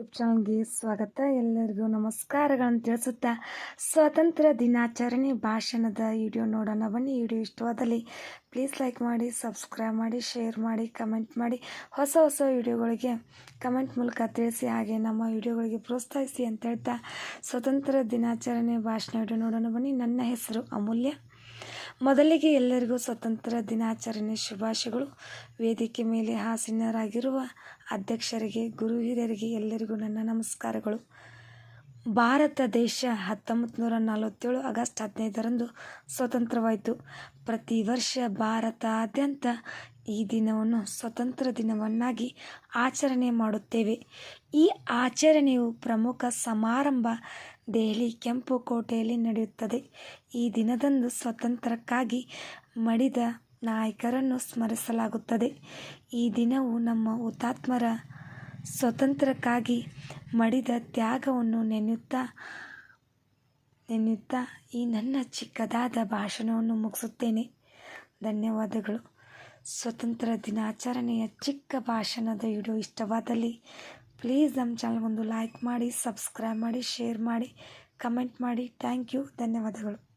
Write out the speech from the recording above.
YouTube ಚಾನಲ್ಗೆ ಸ್ವಾಗತ. ಎಲ್ಲರಿಗೂ ನಮಸ್ಕಾರಗಳನ್ನು ತಿಳಿಸುತ್ತಾ ಸ್ವಾತಂತ್ರ್ಯ ದಿನಾಚರಣೆ ಭಾಷಣದ ವಿಡಿಯೋ ನೋಡೋಣ ಬನ್ನಿ. ವಿಡಿಯೋ ಇಷ್ಟವಾದಲ್ಲಿ ಪ್ಲೀಸ್ ಲೈಕ್ ಮಾಡಿ ಸಬ್ಸ್ಕ್ರೈಬ್ ಮಾಡಿ ಶೇರ್ ಮಾಡಿ ಕಮೆಂಟ್ ಮಾಡಿ. ಹೊಸ ಹೊಸ ವಿಡಿಯೋಗಳಿಗೆ ಕಮೆಂಟ್ ಮೂಲಕ ತಿಳಿಸಿ, ಹಾಗೆ ನಮ್ಮ ವಿಡಿಯೋಗಳಿಗೆ ಪ್ರೋತ್ಸಾಹಿಸಿ ಅಂತ ಹೇಳ್ತಾ ಸ್ವತಂತ್ರ ದಿನಾಚರಣೆ ಭಾಷಣ ವಿಡಿಯೋ ನೋಡೋಣ ಬನ್ನಿ. ನನ್ನ ಹೆಸರು ಅಮೂಲ್ಯ. ಮೊದಲಿಗೆ ಎಲ್ಲರಿಗೂ ಸ್ವತಂತ್ರ ದಿನಾಚರಣೆ ಶುಭಾಶಯಗಳು. ವೇದಿಕೆ ಮೇಲೆ ಹಾಸೀನರಾಗಿರುವ ಅಧ್ಯಕ್ಷರಿಗೆ, ಗುರು ಹಿರಿಯರಿಗೆ ಎಲ್ಲರಿಗೂ ನನ್ನ ನಮಸ್ಕಾರಗಳು. ಭಾರತ ದೇಶ ಹತ್ತೊಂಬತ್ತು ನೂರ ನಲವತ್ತೇಳು ಆಗಸ್ಟ್ ಹದಿನೈದರಂದು ಸ್ವತಂತ್ರವಾಯಿತು. ಪ್ರತಿ ವರ್ಷ ಭಾರತಾದ್ಯಂತ ಈ ದಿನವನ್ನು ಸ್ವತಂತ್ರ ದಿನವನ್ನಾಗಿ ಆಚರಣೆ ಮಾಡುತ್ತೇವೆ. ಈ ಆಚರಣೆಯು ಪ್ರಮುಖ ಸಮಾರಂಭ ದೆಹಲಿ ಕೆಂಪು ಕೋಟೆಯಲ್ಲಿ ನಡೆಯುತ್ತದೆ. ಈ ದಿನದಂದು ಸ್ವತಂತ್ರಕ್ಕಾಗಿ ಮಡಿದ ನಾಯಕರನ್ನು ಸ್ಮರಿಸಲಾಗುತ್ತದೆ. ಈ ದಿನವು ನಮ್ಮ ಹುತಾತ್ಮರ ಸ್ವತಂತ್ರಕ್ಕಾಗಿ ಮಡಿದ ತ್ಯಾಗವನ್ನು ನೆನೆಯುತ್ತಾ ನೆನೆಯುತ್ತಾ ಈ ನನ್ನ ಚಿಕ್ಕದಾದ ಭಾಷಣವನ್ನು ಮುಗಿಸುತ್ತೇನೆ. ಧನ್ಯವಾದಗಳು. ಸ್ವತಂತ್ರ ದಿನಾಚರಣೆಯ ಚಿಕ್ಕ ಭಾಷಣದ ವಿಡಿಯೋ ಇಷ್ಟವಾದಲ್ಲಿ, ಪ್ಲೀಸ್ ನಮ್ಮ ಚಾನಲ್ಗೊಂದು ಲೈಕ್ ಮಾಡಿ, ಸಬ್ಸ್ಕ್ರೈಬ್ ಮಾಡಿ, ಶೇರ್ ಮಾಡಿ, ಕಮೆಂಟ್ ಮಾಡಿ. Thank you. ಧನ್ಯವಾದಗಳು.